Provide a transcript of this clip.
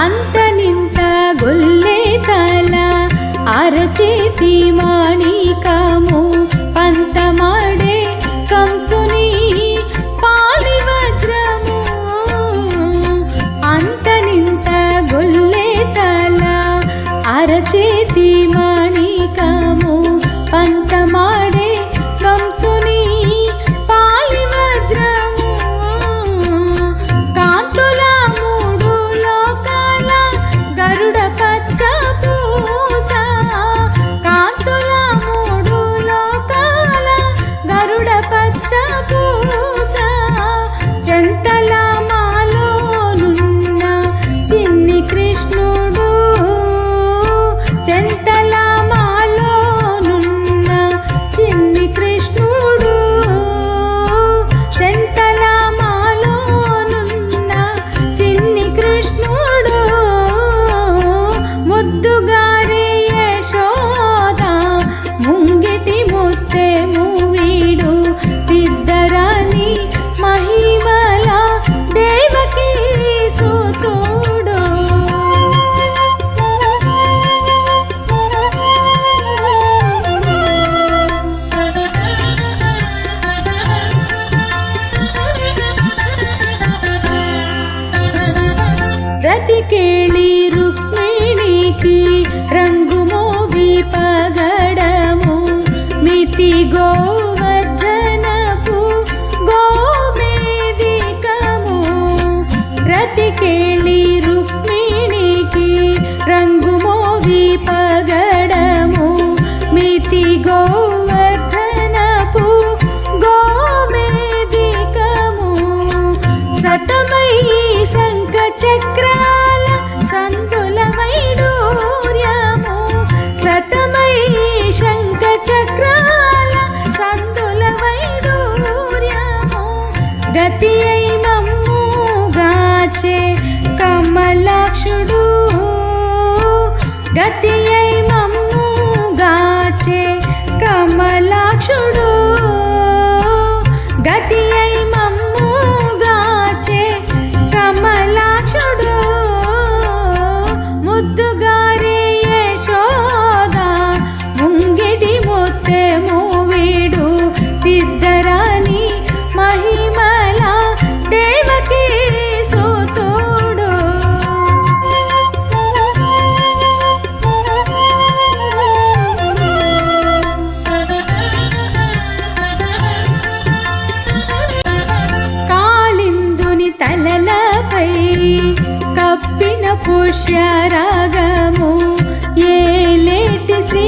ಅಂತ ನಿಂತ ಗೊಲ್ಲೆ ತಲ ಅರಚೇತಿ ಮಾಡಿ ಕಾಮು ಪಂತ ಮಾಡೆ ಕಂಸುನಿ ಪಾಲಿ ವಜ್ರಮು ಅಂತ ನಿಂತ ಗೊಲ್ಲೆ ತಲ ಅರಚೇತಿ ಮಾಡಿ ಕಾಮು ಪಂತ ಮಾಡೆ ಕಂಸು ಗತಿ ಕೇಳಿ ರುಕ್ಮಿಣಿಗೆ ರಂಗು ಮೋವಿ ಪಗಡಮು ಮಿತಿ ಗೋವರ್ಧನಪು ಗೋಮೇದಿಕಮು ಸತಮಯಿ ಸಂಕ ಚಕ್ರಾಲ ಸಂತುಲಮೈ ಡೂರ್ಯಮು ಸತ Cati. पुष्यरागमो ये लेति श्री